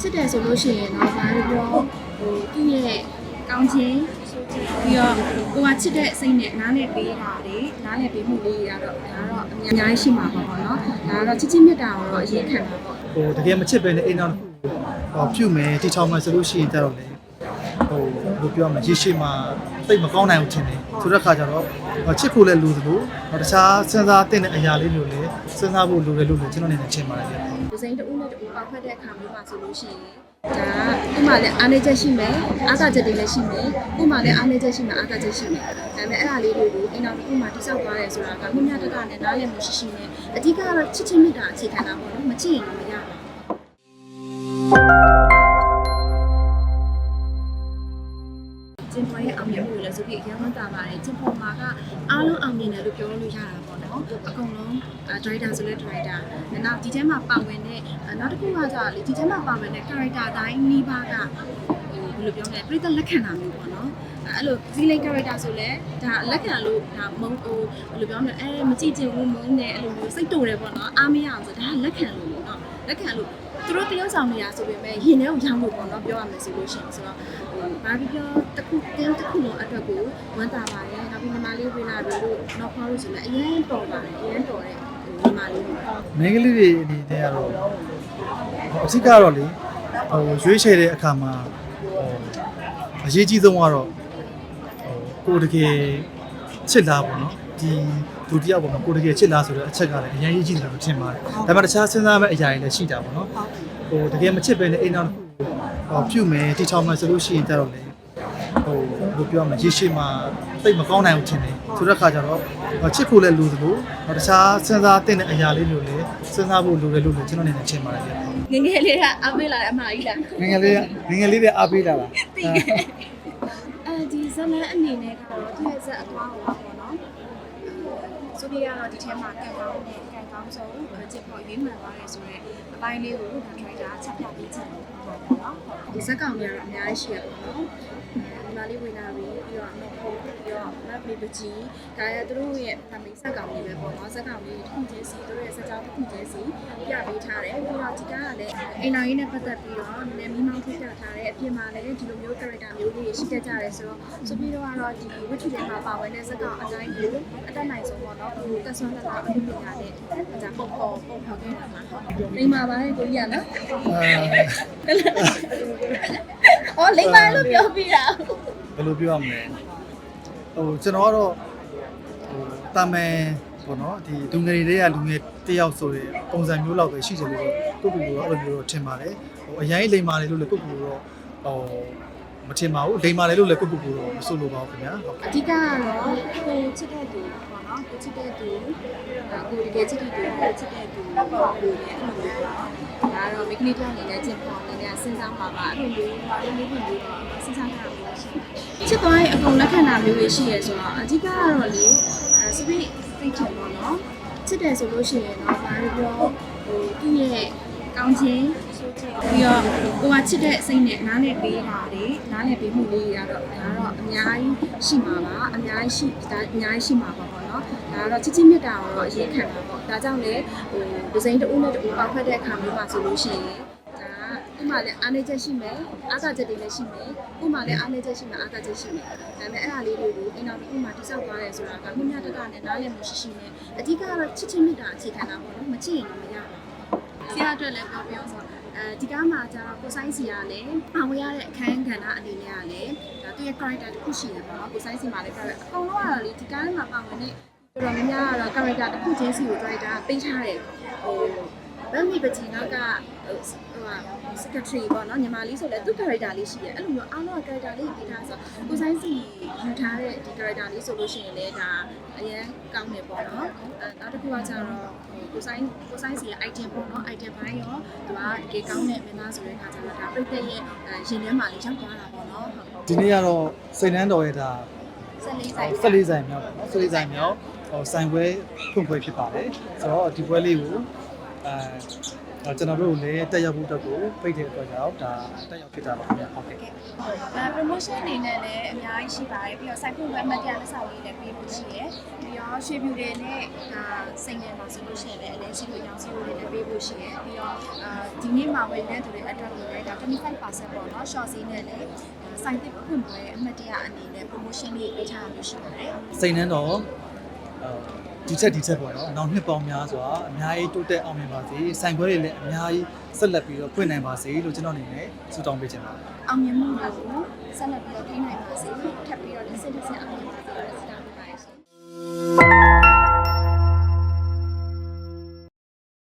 ချစ်တယ်ဆိုလို့ရှိရင်တော့ဘာလို့ပြောဟိုသူ့ရဲ့ကောင်းခြင်းပြီးတော့ကိုကချစ်တဲ့စိတ်နဲ့နားနဲ့ပေးတာတွေနားနဲ့ပေးမှုလေးတွေကတော့ဒါကတော့အများကြီးရှိမှာပါပေါ့နော်ဒါကတော့ချစ်ချင်းမြတ်တာကိုတော့အရင်ခံတာပေါ့ဟိုတကယ်မချစ်ပဲနဲ့အိမ်တော်တစ်ခုဟောပြုတ်မယ်တိချောင်းမယ်ဆိုလို့ရှိရင်ကြတော့လေဟိုဘယ်လိုပြောမလဲရေရှည်မှာ သိပ်မကောင်းနိုင်ဘူးထင်တယ်ဆိုတဲ့ခါကျတော့ဟောချစ်ဖို့လည်းလိုသလိုဟောတခြားစဉ်းစားတဲ့အရာလေးလိုလေစဉ်းစားဖို့လိုတယ်လို့လည်းကျွန်တော်အနေနဲ့ထင်ပါတယ်ဗျာဒီဇိုင်းတစ်ဦးနဲ့တစ်ဦးပေါက်ဖက်တဲ့အခါမျိုးမှာဆိုလို့ရှိရင်ဒါဥမာလည်းအားနည်းချက်ရှိမယ်အားသာချက်တွေလည်းရှိမယ်ဥမာလည်းအားနည်းချက်ရှိမယ်အားသာချက်ရှိမယ်ဒါပေမဲ့အဲ့ဒါလေးတွေကိုအိမ်တော်တစ်ခုမှာတိစောက်သွားရဲဆိုတာကမြတ်တကနဲ့နားလည်မှုရှိရှိနဲ့အဓိကကတော့ချစ်ချင်းမြတ်တာအခြေခံတာပေါ့နော်မချစ်ရင်တော့မရဘူး ဆိုပြီးအရင်မှတာပါတယ်ကျင်းပေါ်မှာကအားလုံးအောင်မြင်တယ်လို့ပြောလို့ရတာပေါ့နော်အကုန်လုံးဒရိုက်တာဆိုလဲဒရိုက်တာနောက်ဒီထဲမှာပါဝင်တဲ့နောက်တစ်ခုကကြာလေဒီထဲမှာပါဝင်တဲ့ character တိုင်းနီးပါးကဟိုဘယ်လိုပြောမလဲပြည့်တဲ့လက်ခံတာမျိုးပေါ့နော်အဲ့လို feeling character ဆိုလဲဒါလက်ခံလို့ဒါမုံဟိုဘယ်လိုပြောမလဲအဲမကြည့်ချင်ဘူးမုံနဲ့အဲ့လိုမျိုးစိတ်တူတယ်ပေါ့နော်အားမရအောင်ဆိုဒါလက်ခံလို့ပေါ့နော် လက်ခံလို့သူတို့တယောက်ဆောင်နေရဆိုပေမဲ့ရင်ထဲကိုရောင်းလို့ပေါ့နော်ပြောရမယ်ဆိုလို့ရှိရင်ဆိုတော့ဟိုဘာဖြစ်ပြောတစ်ခုတင်းတစ်ခုလုံးအတွက်ကိုဝန်တာပါတယ်နောက်ပြီးညီမလေးဝေလာပြီးလို့နောက်ခေါ်လို့ဆိုလဲအရင်တော်ပါတယ်အရင်တော်တယ်ညီမလေးပေါ့မင်းကလေးတွေအနေနဲ့ကတော့ဟိုအစိကတော့လေဟိုရွေးချယ်တဲ့အခါမှာဟိုအရေးကြီးဆုံးကတော့ဟိုကိုယ်တကယ်ချစ်လားပေါ့နော် ဒီဒုတိယပေါ့မှာကိုယ်တကယ်ချစ်လားဆိုတဲ့အချက်ကလည်းအရင်ရေးကြည့်တယ်လို့ထင်ပါတယ်ဒါပေမဲ့တခြားစဉ်းစားမဲ့အရာတွေလည်းရှိတာပေါ့နော်ဟိုတကယ်မချစ်ပဲနဲ့အိမ်တော်တစ်ခုဟောပြုတ်မယ်တိချောင်းမယ်ဆိုလို့ရှိရင်ကြတော့လေဟိုဘယ်လိုပြောမလဲရေရှည်မှာသိပ်မကောင်းနိုင်ဘူးထင်တယ်ဆိုတဲ့ခါကျတော့ချစ်ဖို့လည်းလိုသလိုတခြားစဉ်းစားတဲ့အရာလေးလိုလေစဉ်းစားဖို့လိုတယ်လို့လည်းကျွန်တော်အနေနဲ့ထင်ပါတယ်ဗျာငယ်ငယ်လေးကအမေးလာတဲ့အမကြီးလားငယ်ငယ်လေးငယ်ငယ်လေးတွေအားပေးတာလားသိခဲ့အဲဒီဇလန်အနေနဲ့ကတော့သူ့ရဲ့ဇက်အသွားကိုပေါ့နော် ဆိုပြီးကတော့ဒီထဲမှာကန်ကောင်းနဲ့ကန် ကောင်းဆုံးချစ်ဖို့ရွေးမှန်သွားတယ်ဆိုတော့အပိုင်းလေးကိုဒါ driver ချက်ပြပေးချင်တယ်ပေါ့နော်ဒီဇက်ကောင်တွေကတော့အများကြီးရှိရပါတော့ဒီမလေးဝင်လာပြီးပြီးတော့မဟုတ်ပြီးတော့မက်ပလီပကြီးဒါရသူတို့ရဲ့ family ဇက်ကောင်တွေပဲပေါ့နော်ဇက်ကောင်တွေတစ်ခုချင်းစီသူတို့ရဲ့ဇက်ကြောင်းတစ်ခုချင်းစီပြပေးထားတယ်ပြီးတော့ဒီကကလည်းအိမ်တော်ကြီးနဲ့ပတ်သက်ပြီးတော့နည်းနည်းမိမောင်းထုတ်ပြထားတယ်အပြင်မှာလည်းဒီလိုမျိုး character မျိုးလေးရှိတတ်ကြတယ်ဆိုတော့ဆိုပြီးတော့ကတော့ဒီဝိထုထဲမှာပါဝင်တဲ့ဇက်ကောင်အတိုင်းကိုအတက်နိုင်ဆုံးပေါ့နော်ဟိုတက်ဆွမ်းတက်တာအမှုပညာနဲ့ဒါပုံပေါ်ပုံဖော်ခဲ့တာမှာဟုတ်လိမ္မာပါလေကိုကြီးရနော်အဲအော်လိမ္မာလို့ပြောပြတာဘယ်လိုပြောရမလဲဟိုကျွန်တော်ကတော့ဟိုတာမန်ပေါ့နော်ဒီလူငယ်တွေကလူငယ်တယောက်ဆိုရင်ပုံစံမျိုးလောက်ပဲရှိတယ်လို့ကိုကိုကတော့အဲ့လိုမျိုးတော့ထင်ပါတယ်ဟိုအရင်လိမ္မာတယ်လို့လည်းကိုကိုကတော့ဟို မထင်ပါဘူးလိမ္မာတယ်လို့လည်းကိုကိုကတော့မဆိုလိုပါဘူးခင်ဗျာဟုတ်အဓိကကတော့ကိုချစ်တဲ့သူပေါ့နော်ကိုချစ်တဲ့သူကိုတကယ်ချစ်တဲ့သူကိုချစ်တဲ့သူပေါ့လို့လည်းအဲ့လိုမျိုးပေါ့ဒါကတော့မိကလေးတောင်နေတဲ့ကျင့်ဖော်နေတဲ့စဉ်းစားပါပါအဲ့လိုမျိုးပါလို့မျိုးမျိုးတော့စဉ်းစားတာမျိုးရှိတယ်ချစ်သွားရင်အကုန်လက်ခံတာမျိုးတွေရှိရဲဆိုတော့အဓိကကတော့လေအဲစပိတ်စိတ်ချပေါ့နော်ချစ်တယ်ဆိုလို့ရှိရင်တော့ဘာလို့ပြောဟိုသူ့ရဲ့ကောင်းခြင်း ပြီးတော့ကိုကချစ်တဲ့စိတ်နဲ့နားနဲ့ပေးတာတွေနားနဲ့ပေးမှုလေးတွေကတော့ဒါကတော့အများကြီးရှိမှာပါအများကြီးရှိဒါအများကြီးရှိမှာပါပေါ့နော်ဒါကတော့ချစ်ချင်းမြတ်တာကိုတော့အရင်ခံတာပေါ့ဒါကြောင့်လေဟိုဒီဇိုင်းတစ်ဦးနဲ့တစ်ဦးပေါက်ဖက်တဲ့အခါမျိုးမှာဆိုလို့ရှိရင်ဒါဥမာလည်းအားနည်းချက်ရှိမယ်အားသာချက်တွေလည်းရှိမယ်ဥမာလည်းအားနည်းချက်ရှိမယ်အားသာချက်ရှိမယ်ဒါပေမဲ့အဲ့ဒါလေးတွေကိုအိမ်တော်တစ်ခုမှာတိစောက်သွားရဲဆိုတာကမြင့်မြတ်တကနဲ့နားလည်မှုရှိရှိနဲ့အဓိကကတော့ချစ်ချင်းမြတ်တာအခြေခံတာပေါ့နော်မချစ်ရင်တော့မရဘူး ဆရာအတွက်လည်းပြောပြောဆိုအဲဒီကားမှာကျတော့ကိုဆိုင်စီကလည်းပါဝင်ရတဲ့အခန်းကဏ္ဍအနေနဲ့ကလည်းဒါသူ့ရဲ့ character တစ်ခုရှိတယ်ပေါ့နော်ကိုဆိုင်စီမှာလည်း character အကုန်လုံးကတော့လေဒီကားထဲမှာပါဝင်တဲ့တော်တော်များများကတော့ character တစ်ခုချင်းစီကို character ပေးထားတယ်ဟို ဗန်မီပချီနောက်ကဟိုဟိုဟာ secretary ပေါ့နော်ညီမလေးဆိုလည်းသူ့ character လေးရှိတယ်အဲ့လိုမျိုးအားလုံးက character လေးပေးထားဆိုကိုဆိုင်စီယူထားတဲ့ဒီ character လေးဆိုလို့ရှိရင်လည်းဒါအရင်ကောင်းတယ်ပေါ့နော်အဲနောက်တစ်ခုကကျတော့ကိုဆိုင်ကိုဆိုင်စီရဲ့ item ပေါ့နော် item ဘိုင်းရောသူကတကယ်ကောင်းတဲ့မင်းသားဆိုတဲ့အခါကျတော့ဒါပြည့်တဲ့ရဲ့ရင်ထဲမှာလေးရောက်သွားတာပေါ့နော်ဟုတ်ဒီနေ့ကတော့စိတ်နှမ်းတော်ရဲ့ဒါဆက်လေးဆိုင်ဆက်လေးဆိုင်မြောက်ပေါ့နော်ဆက်လေးဆိုင်မြောက်ဟိုဆိုင်ပွဲဖွင့်ပွဲဖြစ်ပါတယ်ဆိုတော့ဒီပွဲလေးကို အဲကျွန်တော်တို့လည်းတက်ရောက်ဖို့အတွက်ကိုဖိတ်တဲ့အတွက်ကြောင့်ဒါတက်ရောက်ဖြစ်တာပါခင်ဗျာဟုတ်ကဲ့အဲ promotion အနေနဲ့လည်းအများကြီးရှိပါတယ်ပြီးတော့ site ဖွင့်ပွဲမှတ်တရလက်ဆောင်လေးလည်းပေးဖို့ရှိတယ်ပြီးတော့ရွှေပြူတွေနဲ့ဒါစိတ်ငယ်မှာဆိုလို့ရှိရင်လည်းအလဲရှိလို့ရောင်းစီလို့လည်းပေးဖို့ရှိတယ်ပြီးတော့အာဒီနေ့မှာဝင်တဲ့သူတွေအတွက်ကိုလည်းဒါ25%ပေါ့နော် short ဈေးနဲ့လည်းစိုက်တစ်ဖွင့်ပွဲအမှတ်တရအနေနဲ့ promotion လေးပေးထားတာမျိုးရှိပါတယ်စိတ်နှမ်းတော့အဲ ဒီချက်ဒီချက်ပေါ့နော်နောက်နှစ်ပေါင်းများစွာအများကြီးတိုးတက်အောင်မြင်ပါစေဆိုင်ခွဲတွေလည်းအများကြီးဆက်လက်ပြီးတော့ဖွင့်နိုင်ပါစေလို့ကျွန်တော်အနေနဲ့ဆုတောင်းပေးချင်ပါတယ်အောင်မြင်မှုတွေကိုဆက်လက်ပြီးတော့ထိနိုင်ပါစေထပ်ပြီးတော့လက်စစ်တစ်ဆင့်အောင်မြင်ပါစေလို့ဆုတောင်း